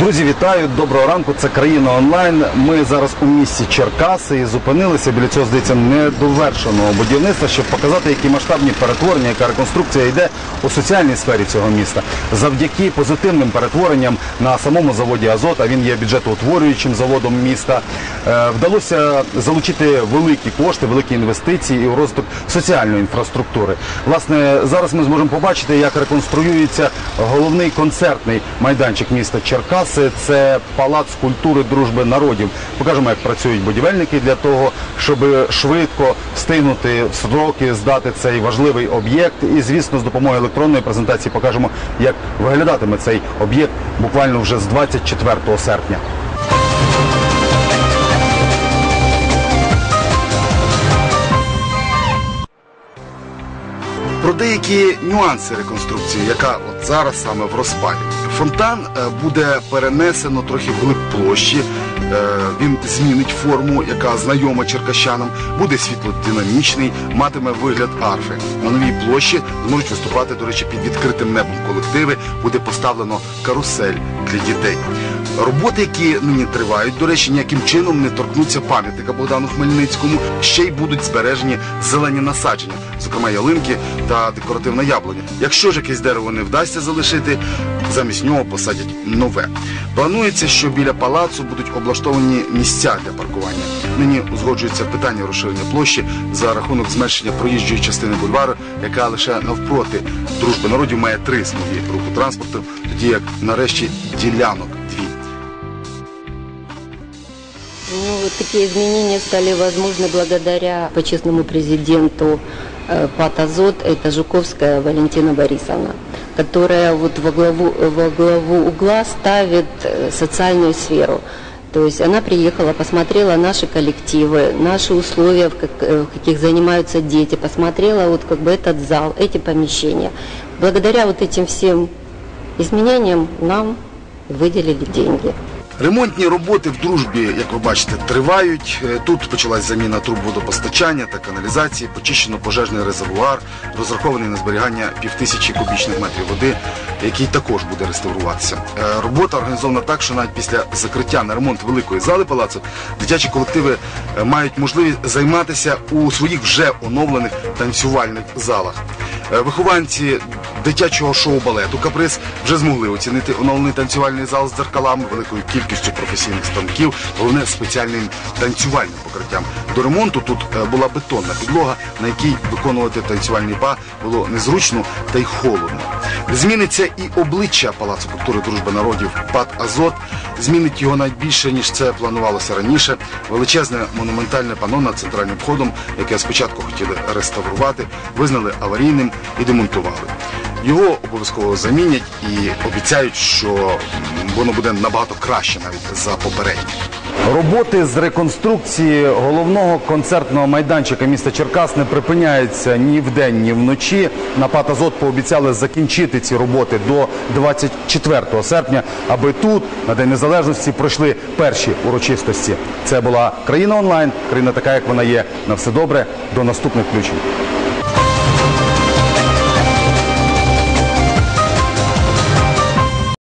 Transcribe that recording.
Друзі, вітаю! Доброго ранку. Це країна онлайн. Ми зараз у місті Черкаси і зупинилися біля цього здається недовершеного будівництва, щоб показати, які масштабні перетворення, яка реконструкція йде у соціальній сфері цього міста. Завдяки позитивним перетворенням на самому заводі Азот, а він є бюджетоутворюючим заводом міста. е, Вдалося залучити великі кошти, великі інвестиції і у розвиток соціальної інфраструктури. Власне, зараз ми зможемо побачити, як реконструюється головний концертний майданчик міста Черкаси. Це палац культури дружби народів. Покажемо, як працюють будівельники для того, щоб швидко встигнути в сроки здати цей важливий об'єкт. І, звісно, з допомогою електронної презентації покажемо, як виглядатиме цей об'єкт буквально вже з 24 серпня. Про деякі нюанси реконструкції, яка от зараз саме в розпалі. Фонтан е, буде перенесено трохи вглиб площі. Е, Він змінить форму, яка знайома черкащанам, буде світлодинамічний, матиме вигляд арфи. На новій площі зможуть виступати, до речі, під відкритим небом колективи. Буде поставлено карусель для дітей. Роботи, які нині тривають, до речі, ніяким чином не торкнуться пам'ятника Богдану Хмельницькому. Ще й будуть збережені зелені насадження, зокрема ялинки та декоративна яблуня. Якщо ж якесь дерево не вдасться залишити, замість нього посадять нове. Планується, що біля палацу будуть облаштовані місця для паркування. Нині узгоджується питання розширення площі за рахунок зменшення проїжджої частини бульвару, яка лише навпроти дружби народів має три смуги руху транспорту, тоді як нарешті ділянок дві. Ну, вот такие изменения стали возможны благодаря почестному президенту э, ПАТ «Азот», это Жуковская Валентина Борисовна, Которая вот во главу, во главу угла ставит э, социальную сферу. То есть она приехала, посмотрела наши коллективы, наши условия, в, как- э, в каких занимаются дети, посмотрела вот как бы этот зал, эти помещения. Благодаря вот этим всем изменениям нам выделили деньги. Ремонтні роботи в дружбі, як ви бачите, тривають. Е, Тут почалась заміна труб водопостачання та каналізації, почищено пожежний резервуар, розрахований на зберігання півтисячі кубічних метрів води, який також буде реставруватися. Е, Робота організована так, що навіть після закриття на ремонт великої зали палацу дитячі колективи е, мають можливість займатися у своїх вже оновлених танцювальних залах. Вихованці дитячого шоу-балету Каприз вже змогли оцінити оновлений танцювальний зал з дзеркалами, великою кількістю професійних станків, головне спеціальним танцювальним покриттям. До ремонту тут е, була бетонна підлога, на якій виконувати танцювальний па було незручно та й холодно. Зміниться і обличчя Палацу культури дружби народів ПАД Азот. Змінить його навіть більше, ніж це планувалося раніше. Величезне монументальне пано над центральним входом, яке спочатку хотіли реставрувати, визнали аварійним і демонтували. Його обов'язково замінять і обіцяють, що воно буде набагато краще навіть за попереднє. Роботи з реконструкції головного концертного майданчика міста Черкас не припиняються ні вдень, ні вночі. На ПАТ «Азот» пообіцяли закінчити ці роботи до 24 серпня, аби тут, на День Незалежності, пройшли перші урочистості. Це була країна онлайн, країна така, як вона є. На все добре, до наступних включень.